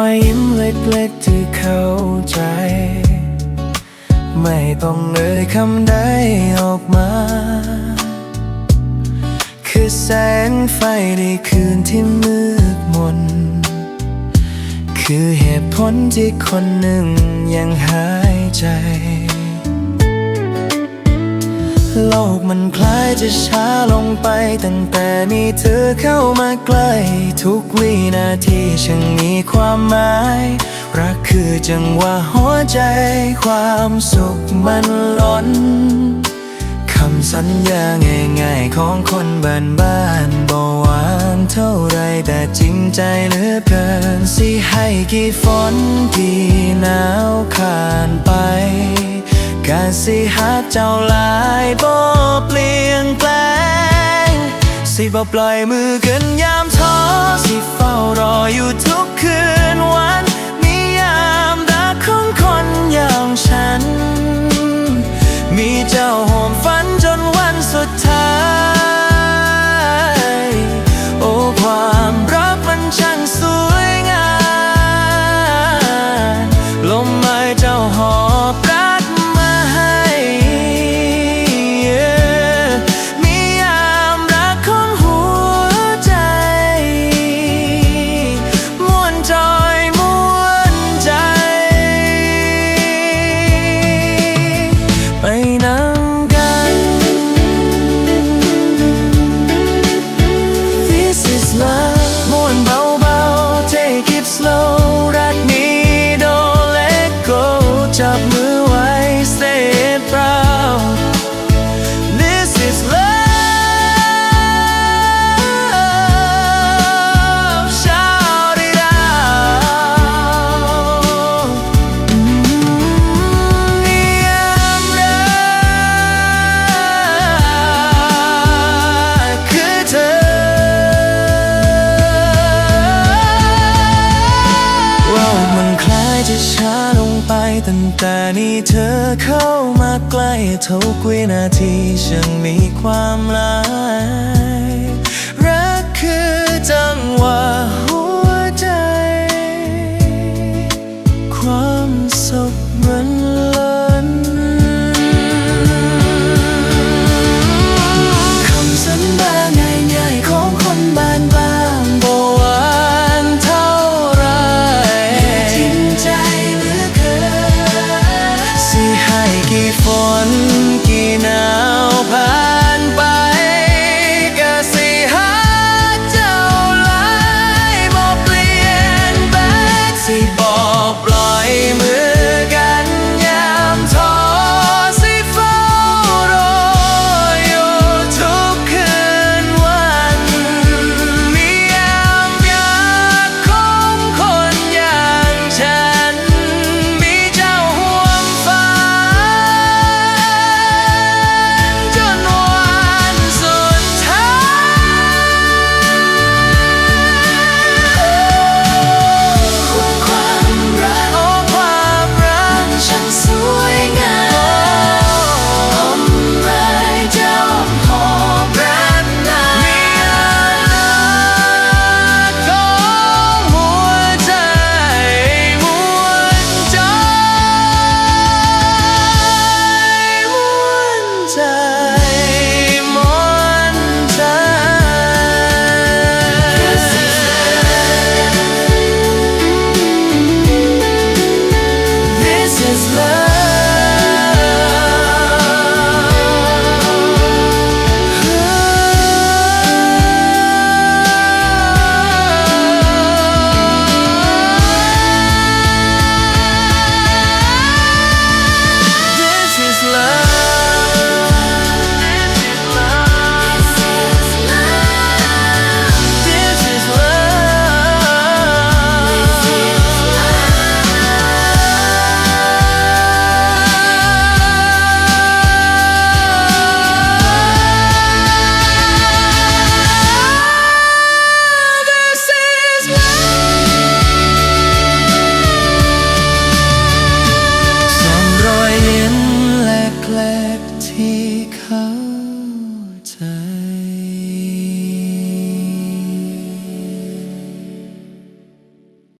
อยยิ้มเล็กๆที่เข้าใจ ไม่ต้องเอ่ยคำใดออกมา คือแสงไฟในคืนที่มืดมน คือเหตุผลที่คนหนึ่งยังหายใจ โลกมันคล้ายจะช้าลงไป ตั้งแต่มีเธอเข้ามาใกล้ ทุกวินาทีช่างมีความหมาย รักคือจังหวะหัวใจ ความสุขมันล้นคำสัญญาง่ายๆของคนบ้านบ้านบ่หวานเท่าไรแต่จริงใจเหลือเกิน สิให้กี่ฝนกี่หนาวผ่านไปกา สิหักเจ้าลายบ่เปลี่ยนแปลง สิบ่ปล่อยมือกันยาม ตั้งแต่นี้เธอเข้ามาใกล้ทุกวินาทีช่างมีความหมายรักคือจังหวะ before. ลกที่เขา